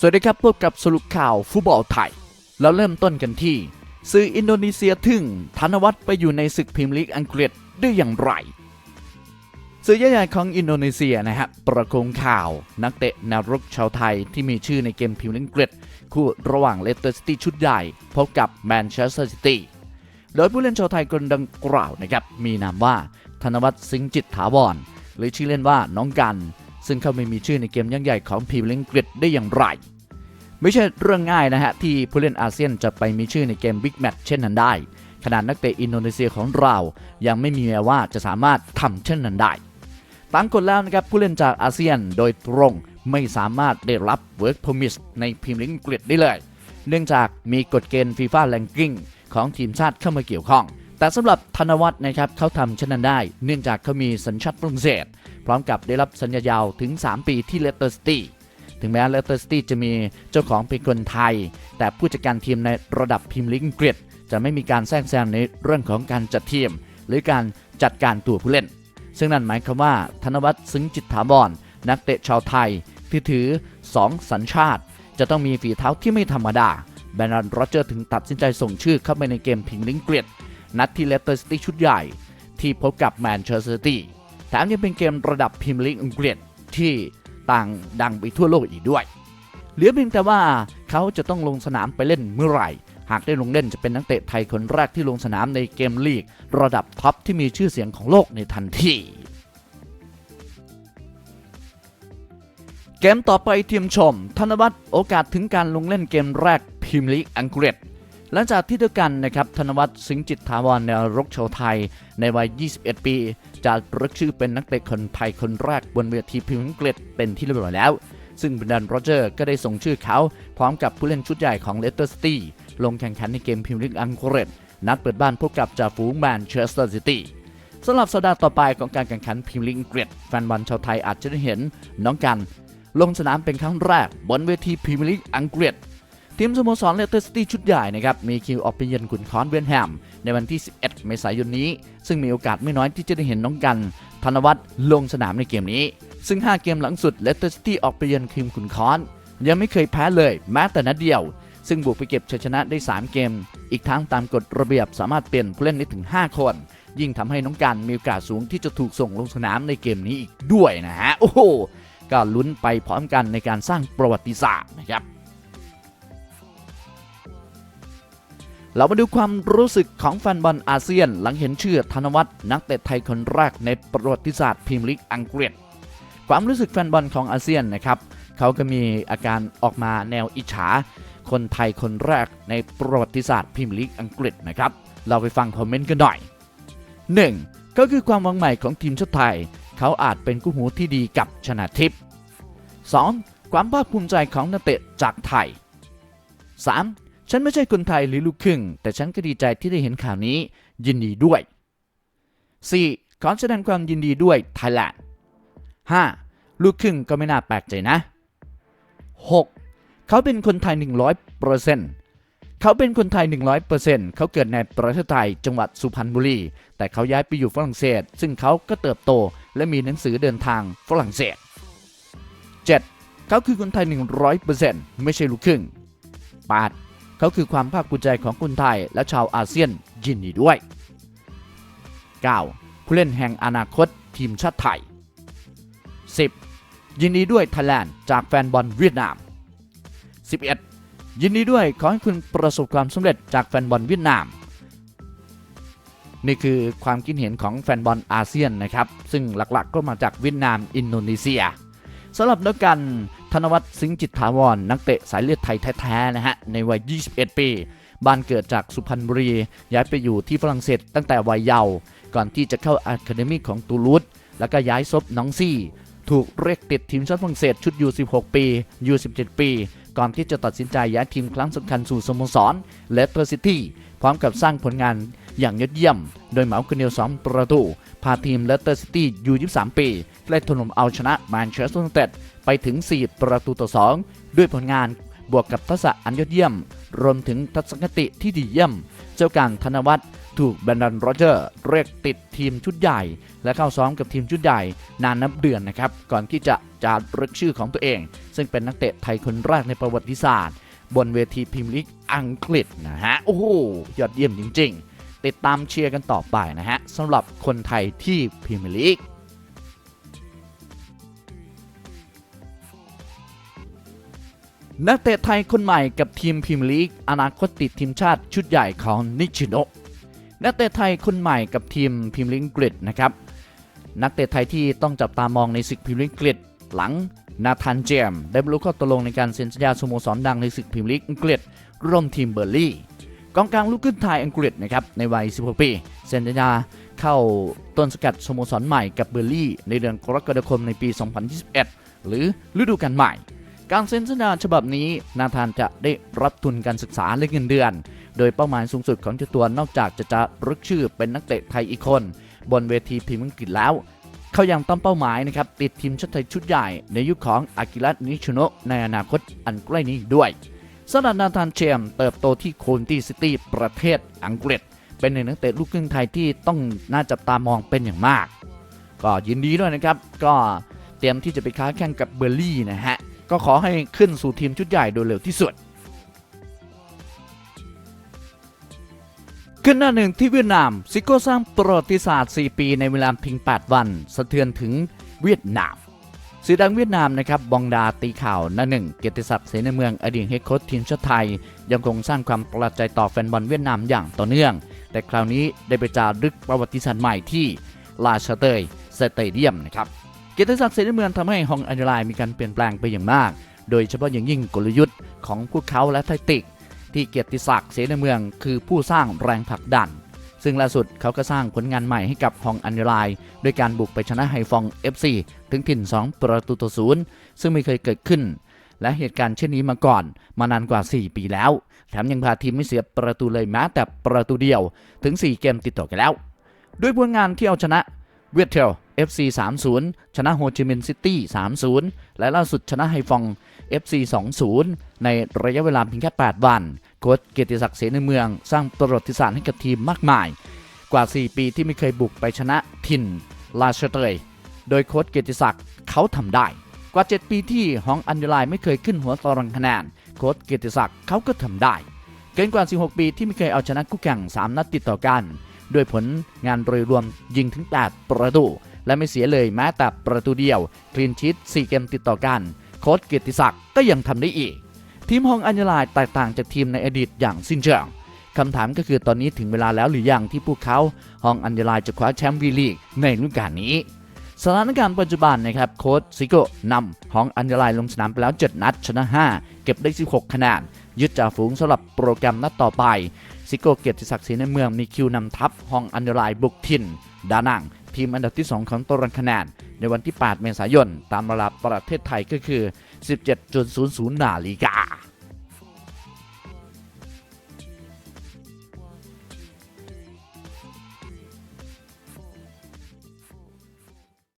สวัสดีครับพบกับสรุปข่าวฟุตบอลไทย แล้วเริ่มต้นกันที่ สื่ออินโดนีเซียทึ่งธนวัฒน์ไปอยู่ในศึกพรีเมียร์ลีกอังกฤษได้อย่างไร สื่อใหญ่ๆของอินโดนีเซียนะฮะประโคมข่าว นักเตะแนวรุกชาวไทยที่มีชื่อในเกมพรีเมียร์ลีกอังกฤษคู่ระหว่างเลสเตอร์ซิตี้ชุดใหญ่ พบกับแมนเชสเตอร์ซิตี้โดยผู้เล่นชาวไทยคนดังกล่าวนะครับมีนามว่าธนวัฒน์สิงห์จิตถาวรหรือชื่อเล่นว่าน้องกัน ซึ่งเขาไม่มีชื่อในเกมยักษ์ใหญ่ของพรีเมียร์ลีกอังกฤษได้อย่างไร ไม่ใช่เรื่องง่ายนะฮะที่ผู้เล่นอาเซียนจะไปมีชื่อในเกมบิ๊กแมตช์เช่นนั้นได้ ขนาดนักเตะอินโดนีเซียของเรายังไม่มีแววว่าจะสามารถทำเช่นนั้นได้ตามกฎแล้วนะครับผู้เล่นจากอาเซียนโดยตรงไม่สามารถได้รับ Work Permit ในพรีเมียร์ลีกอังกฤษได้เลย เนื่องจากมีกฎเกณฑ์ฟีฟ่าแ a งกิ้งของทีมชาติเข้ามาเกี่ยวข้อง แต่สำหรับธนวัฒน์นะครับเขาทำเช่นนั้นได้ เนื่องจากเขามีสัญชาติฝรั่งเศส พร้อมกับได้รับสัญญายาวถึง 3 ปีที่เลสเตอร์ซิตี้ถึงแม้เลสเตอร์ซิตี้จะมีเจ้าของเป็นคนไทย แต่ผู้จัดการทีมในระดับพรีเมียร์ลีกอังกฤษจะไม่มีการแทรกแซงในเรื่องของการจัดทีม หรือการจัดการตัวผู้เล่น ซึ่งนั่นหมายความว่าธนวัฒน์ซึ้งจิตถาวรนักเตะชาวไทยที่ถือ 2 สัญชาติ จะต้องมีฝีเท้าที่ไม่ธรรมดาแบรนด์โรเจอร์ถึงตัดสินใจส่งชื่อเข้าไปในเกมพรีเมียร์ลีกอังกฤษ นัดที่เลสเตอร์ซิตี้ชุดใหญ่ ที่พบกับแมนเชสเตอร์ซิตี้แถมยังเป็นเกมระดับพรีเมียร์ลีกอังกฤษที่ต่างดังไปทั่วโลกอีกด้วย เหลือเพียงแต่ว่าเขาจะต้องลงสนามไปเล่นเมื่อไหร่ หากได้ลงเล่นจะเป็นนักเตะไทยคนแรกที่ลงสนามในเกมลีก ระดับท็อปที่มีชื่อเสียงของโลกในทันทีเกมต่อไปทีมชม ธนวัฒน์โอกาสถึงการลงเล่นเกมแรกพรีเมียร์ลีกอังกฤษ หลังจากที่เดียกันนะครับธนวัฒน์สิงห์จิตถาวรแนรกชาวไทยในวัย 21 ปีจะรึกชื่อเป็นนักเตะคนไทยคนแรกบนเวทีพรีมียร์ลีกอังกฤษเป็นที่เรียบร้อยแล้ว ซึ่งบรนดันโรเจอร์ก็ได้ส่งชื่อเขาพร้อมกับผู้เล่นชุดใหญ่ของเลสเตอร์ซิตี้ลงแข่งขันในเกมพรีมียร์ลีกอังกฤษนัดเปิดบ้านพบกับจ่าฝูงแมนเชสเตอร์ซิตี้สำหรับสัปดาห์ต่อไปของการแข่งขันพรีมียร์ลีกอังกฤษแฟนบอลชาวไทยอาจจะได้เห็นน้องกัน ลงสนามเป็นครั้งแรกบนเวทีพรีมียร์ลีกอังกฤษ ทีมสโมสรเลสเตอร์ซิตี้ชุดใหญ่นะครับมีคิวออกไปเยือนขุนค้อนเวนแฮม ในวันที่ 11 เมษายนนี้ ซึ่งมีโอกาสไม่น้อยที่จะได้เห็นน้องกัน ธนวัฒน์ลงสนามในเกมนี้ ซึ่ง 5 เกมหลังสุดเลสเตอร์ซิตี้ออกไปเยือนทีมขุนค้อน ยังไม่เคยแพ้เลยแม้แต่นัดเดียว ซึ่งบุกไปเก็บชัยชนะได้ 3 เกม อีกทั้งตามกฎระเบียบสามารถเปลี่ยนผู้เล่นได้ถึง 5 คน ยิ่งทำให้น้องกันมีโอกาสสูงที่จะถูกส่งลงสนามในเกมนี้อีกด้วยนะฮะโอ้โหก็ลุ้นไปพร้อมกันในการสร้างประวัติศาสตร์นะครับ เรามาดูความรู้สึกของแฟนบอลอาเซียน หลังเห็นชื่อธนวัฒน์นักเตะไทยคนแรกในประวัติศาสตร์พรีเมียร์ลีกอังกฤษ ความรู้สึกแฟนบอลของอาเซียนนะครับเขาก็มีอาการออกมาแนวอิจฉา คนไทยคนแรกในประวัติศาสตร์พรีเมียร์ลีกอังกฤษนะครับเราไปฟังคอมเมนต์กันหน่อย 1. ก็คือความหวังใหม่ของทีมชาติไทย เขาอาจเป็นคู่หูที่ดีกับชนะทิพย์ 2. ความภาคภูมิใจของนักเตะจากไทย 3. ฉันไม่ใช่คนไทยหรือลูกครึ่ง แต่ฉันก็ดีใจที่ได้เห็นข่าวนี้ ยินดีด้วย 4. ขอแสดงความยินดีด้วยไทยแลนด์ 5. ลูกครึ่งก็ไม่น่าแปลกใจนะ 6. เขาเป็นคนไทย 100%เขาเป็นคนไทย 100%เขาเกิดในประเทศไทยจังหวัดสุพรรณบุรี แต่เขาย้ายไปอยู่ฝรั่งเศส ซึ่งเขาก็เติบโตและมีหนังสือเดินทางฝรั่งเศส 7. เขาคือคนไทย 100%ไม่ใช่ลูกครึ่ง 8. เขาคือความภาคภูมิใจของคนไทยและชาวอาเซียนยินดีด้วย 9. ผู้เล่นแห่งอนาคตทีมชาติไทย 10. ยินดีด้วยไทยแลนด์จากแฟนบอลเวียดนาม 11. ยินดีด้วยขอให้คุณประสบความสำเร็จจากแฟนบอลเวียดนาม นี่คือความคิดเห็นของแฟนบอลอาเซียนนะครับ ซึ่งหลักๆก็มาจากเวียดนามอินโดนีเซียสำหรับนักกัน ธนวัฒน์สิงห์จิตถาวรนักเตะสายเลือดไทยแท้ๆนะฮะในวัย 21 ปี บ้านเกิดจากสุพรรณบุรี ย้ายไปอยู่ที่ฝรั่งเศสตั้งแต่วัยเยาว์ก่อนที่จะเข้าอะคาเดมีของตูลูสแล้วก็ย้ายซบน้องซี่ ถูกเรียกติดทีมชาติฝรั่งเศสชุดยู16 ปียู17 ปี ก่อนที่จะตัดสินใจย้ายทีมครั้งสำคัญสู่สโมสรเลสเตอร์ซิตี้พร้อมกับสร้างผลงานอย่างยอดเยี่ยม โดยเหมาคเนลสองประตูพาทีมเลสเตอร์ซิตี้ยู23 ปี ได้ถล่มเอาชนะแมนเชสเตอร์ยูไนเต็ดไปถึง 4 ประตูต่อ 2 ด้วยผลงานบวกกับทักษะอันยอดเยี่ยม รวมถึงทัศนคติที่ดีเยี่ยม เจ้าการธนวัฒน์ถูกแบรนดอนโรเจอร์เรียกติดทีมชุดใหญ่ และเข้าซ้อมกับทีมชุดใหญ่นานนับเดือนนะครับ ก่อนที่จะจารึกชื่อของตัวเอง ซึ่งเป็นนักเตะไทยคนแรกในประวัติศาสตร์ บนเวทีพรีเมียร์ลีกอังกฤษนะฮะ โอ้โห ยอดเยี่ยมจริง ๆ ติดตามเชียร์กันต่อไปนะฮะสำหรับคนไทยที่พรีเมียร์ลีก นักเตะไทยคนใหม่กับทีมพรีเมียร์ลีก อนาคตติดทีมชาติชุดใหญ่ของนิชิโนะนักเตะไทยคนใหม่กับทีมพรีเมียร์ลีกอังกฤษนะครับนักเตะไทยที่ต้องจับตามองในศึกพรีเมียร์ลีกอังกฤษหลังนาธานเจมส์ได้บรรลุข้อตกลงในการเซ็นสัญญาสโมสรดังในศึกพรีเมียร์ลีกอังกฤษร่วมทีมเบอร์ลี่กองกลางลูกขึ้นไทยอังกฤษนะครับในวัย 16 ปีเซ็นสัญญาเข้าต้นสกัดสโมสรใหม่กับเบอร์ลี่ในเดือนกรกฎาคมในปี 2021 หรือฤดูกาลใหม่ การเซ็นสัญญาฉบับนี้นาธานจะได้รับทุนการศึกษาและเงินเดือน โดยเป้าหมายสูงสุดของเจ้าตัวนอกจากจะจะรึกชื่อเป็นนักเตะไทยอีกคน บนเวทีพรีมอังกฤษแล้ว เขายังตั้งเป้าหมายนะครับติดทีมชาติไทยชุดใหญ่ในยุคของอากิระนิชิโนะในอนาคตอันใกล้นี้ด้วยสำหรับนาธานเชมเติบโตที่โคนตี้ซิตี้ประเทศอังกฤษ เป็นหนึ่งนักเตะลูกครึ่งไทยที่ต้องน่าจับตามองเป็นอย่างมาก ก็ยินดีด้วยนะครับก็เตรียมที่จะไปค้าแข่งกับเบอร์ลี่นะฮะ ก็ขอให้ขึ้นสู่ทีมชุดใหญ่โดยเร็วที่สุด ขึ้นหน้าหนึ่งที่เวียดนาม ซิโก้สร้างประวัติศาสตร์ 4 ปีในเวลาเพียง 8 วัน สะเทือนถึงเวียดนามสื่อดังเวียดนามนะครับบองดาตีข่าวหน้าหนึ่งเกียรติศักดิ์เสนาเมืองอดีตเฮดโค้ชทีมชาติไทย ยังคงสร้างความประหลาดใจต่อแฟนบอลเวียดนามอย่างต่อเนื่อง แต่คราวนี้ได้ไปจารึกประวัติศาสตร์ใหม่ที่ลาชาเตยสเตเดียมนะครับ เกียรติศักดิ์เสนาเมืองทำให้ฮองอันเดร์ไลน์มีการเปลี่ยนแปลงไปอย่างมาก โดยเฉพาะอย่างยิ่งกลยุทธ์ของพวกเขาและแทติก ที่เกียรติศักดิ์เสนาเมือง คือผู้สร้างแรงผลักดัน ซึ่งล่าสุดเขาก็สร้างผลงานใหม่ให้กับฮองอันเดร์ไลน์ด้วยการบุกไปชนะไฮฟอง FC ถึงถิ่น 2 ประตูต่อศูนย์ซึ่งไม่เคยเกิดขึ้น และเหตุการณ์เช่นนี้มาก่อน มานานกว่า 4 ปีแล้ว แถมยังพาทีมไม่เสียประตูเลยแม้แต่ประตูเดียวถึง 4 เกมติดต่อกันแล้ว ด้วยผลงานที่เอาชนะเวียดเทล FC 3-0 ชนะโฮจิมินห์ซิตี้3-0 และล่าสุดชนะไฮฟอง FC 2-0 ในระยะเวลาเพียงแค่ 8 วัน โค้ชเกียรติศักดิ์เสนาเมือง สร้างประวัติศาสตร์ให้กับทีมมากมาย กว่า 4 ปีที่ไม่เคยบุกไปชนะถิ่นลาชเตยโดยโค้ชเกียรติศักดิ์เขาทำได้ กว่า 7 ปีที่ฮองอันเดอร์ไลน์ไม่เคยขึ้นหัวตารางคะแนนโค้ชเกียรติศักดิ์เขาก็ทำได้ เกินกว่า 16 ปีที่ไม่เคยเอาชนะคู่แข่ง 3 นัดติดต่อกัน ด้วยผลงานโดยรวมยิงถึง 8 ประตู และไม่เสียเลยแม้แต่ประตูเดียว คลีนชีต4เกมติดต่อกัน โค้ชเกียรติศักดิ์ก็ยังทำได้อีก ทีมฮองอันเดอร์ไลน์แตกต่างจากทีมในอดีตอย่างสิ้นเชิงคำถามก็คือตอนนี้ถึงเวลาแล้วหรือยังที่พวกเขาฮองอันเดอร์ไลน์จะคว้าแชมป์วีลีกในฤดูกาลนี้สถานการณ์ปัจจุบันนะครับโค้ชซิโก้นำฮองอันเดอร์ไลน์ลงสนามไปแล้ว 7 นัดชนะ 5 เก็บได้ 16 คะแนนยึดจ่าฝูงสำหรับโปรแกรมนัดต่อไปซิโก้เกียรติศักดิ์ศรีในเมืองมีคิวนำทัพฮองอันเดอร์ไลน์บุกถิ่นดานัง ทีมอันดับที่ 2 ของตารางคะแนนในวันที่ 8 เมษายน ตามเวลาประเทศไทยก็คือ 17.00 นาฬิกา